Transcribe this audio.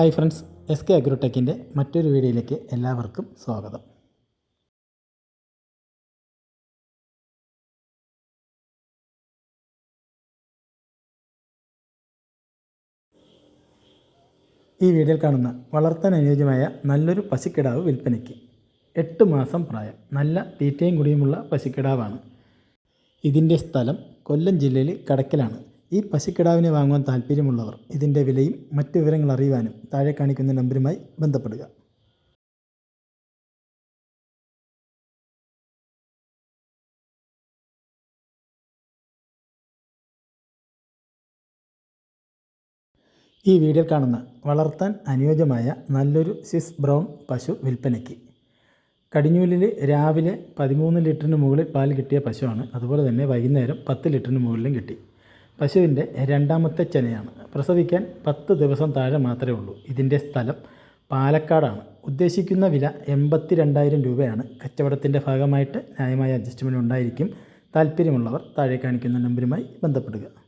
Hi friends S K അഗ്രോടെക്കിന്റെ മറ്റൊരു വീഡിയോയിലേക്ക് എല്ലാവർക്കും സ്വാഗതം. ഈ വീഡിയോയിൽ കാണുന്ന വളർത്താൻ അനുയോജ്യമായ നല്ലൊരു പശുക്കിടാവ് വിൽപ്പനയ്ക്ക് എട്ട് മാസം പ്രായം നല്ല തീറ്റയും കുടിയുമുള്ള പശുക്കിടാവാണ്. ഇതിന്റെ സ്ഥലം കൊല്ലം ജില്ലയിൽ കടക്കലാണ് ഈ പശുക്കിടാവിനെ വാങ്ങുവാൻ താല്പര്യമുള്ളവർ ഇതിന്റെ വിലയും മറ്റ് വിവരങ്ങൾ അറിയുവാനും താഴെ കാണിക്കുന്ന നമ്പരുമായി ബന്ധപ്പെടുക. ഈ വീഡിയോ കാണുന്ന വളർത്താൻ അനുയോജ്യമായ നല്ലൊരു സിസ് ബ്രൗൺ പശു വിൽപ്പനയ്ക്ക്. കടിഞ്ഞൂലിൽ രാവിലെ പതിമൂന്ന് ലിറ്ററിന് മുകളിൽ പാൽ കിട്ടിയ പശുവാണ്. അതുപോലെ തന്നെ വൈകുന്നേരം പത്ത് ലിറ്ററിന് മുകളിലും കിട്ടി. പശുവിന്റെ രണ്ടാമത്തെ ചെനയാണ്. പ്രസവിക്കാൻ പത്ത് ദിവസം താഴെ മാത്രമേ ഉള്ളൂ. ഇതിന്റെ സ്ഥലം പാലക്കാടാണ്. ഉദ്ദേശിക്കുന്ന വില എൺപത്തി രണ്ടായിരം രൂപയാണ്. കച്ചവടത്തിന്റെ ഭാഗമായിട്ട് ന്യായമായ അഡ്ജസ്റ്റ്മെന്റ് ഉണ്ടായിരിക്കും. താല്പര്യമുള്ളവർ താഴെ കാണിക്കുന്ന നമ്പരുമായി ബന്ധപ്പെടുക.